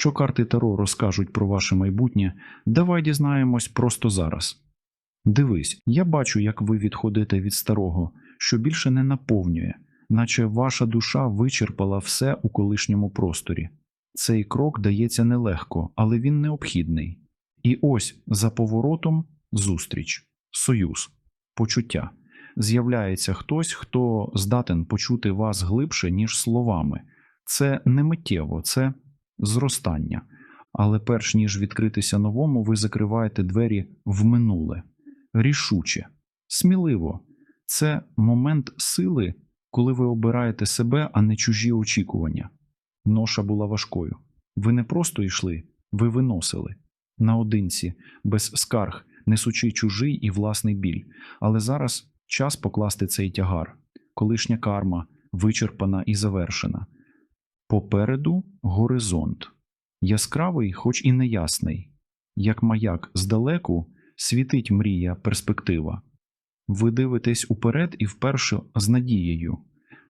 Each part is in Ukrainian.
Що карти Таро розкажуть про ваше майбутнє, давай дізнаємось просто зараз. Дивись, я бачу, як ви відходите від старого, що більше не наповнює, наче ваша душа вичерпала все у колишньому просторі. Цей крок дається нелегко, але він необхідний. І ось за поворотом зустріч, союз, почуття. З'являється хтось, хто здатен почути вас глибше, ніж словами. Це не миттєво, це зростання. Але перш ніж відкритися новому, ви закриваєте двері в минуле. Рішуче, сміливо. Це момент сили, коли ви обираєте себе, а не чужі очікування. Ноша була важкою. Ви не просто йшли, ви виносили наодинці, без скарг, несучи чужий і власний біль. Але зараз час покласти цей тягар. Колишня карма вичерпана і завершена. Попереду горизонт. Яскравий, хоч і неясний. Як маяк здалеку світить мрія, перспектива. Ви дивитесь уперед і вперше з надією.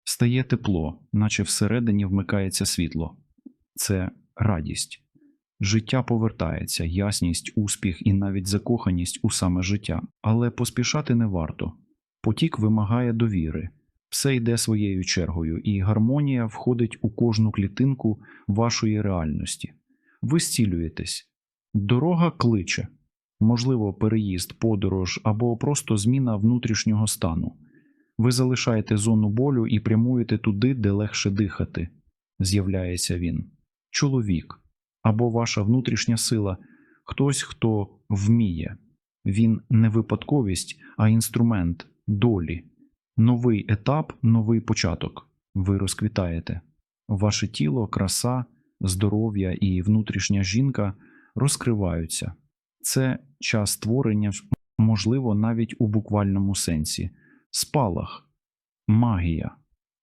Стає тепло, наче всередині вмикається світло. Це радість. Життя повертається, ясність, успіх і навіть закоханість у саме життя. Але поспішати не варто. Потік вимагає довіри. Все йде своєю чергою, і гармонія входить у кожну клітинку вашої реальності. Ви зцілюєтесь. Дорога кличе, можливо, переїзд, подорож або просто зміна внутрішнього стану. Ви залишаєте зону болю і прямуєте туди, де легше дихати. З'являється він. Чоловік або ваша внутрішня сила, хтось, хто вміє. Він не випадковість, а інструмент долі. Новий етап, новий початок. Ви розквітаєте. Ваше тіло, краса, здоров'я і внутрішня жінка розкриваються. Це час творення, можливо, навіть у буквальному сенсі. Спалах, магія,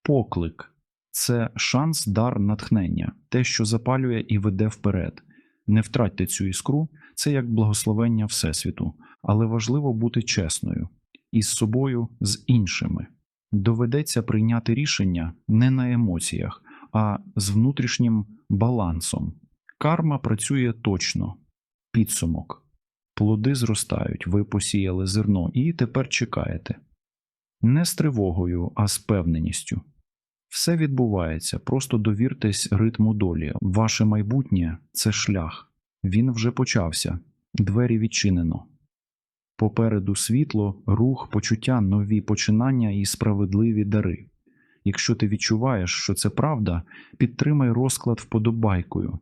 поклик це шанс, дар натхнення, те, що запалює і веде вперед. Не втратьте цю іскру, це як благословення Всесвіту, але важливо бути чесною із собою, з іншими. Доведеться прийняти рішення не на емоціях, а з внутрішнім балансом. Карма працює точно, підсумок. Плоди зростають, ви посіяли зерно і тепер чекаєте. Не з тривогою, а з певненістю. Все відбувається, просто довіртесь ритму долі. Ваше майбутнє це шлях. Він вже почався, двері відчинено. Попереду світло, рух, почуття, нові починання і справедливі дари. Якщо ти відчуваєш, що це правда, підтримай розклад вподобайкою.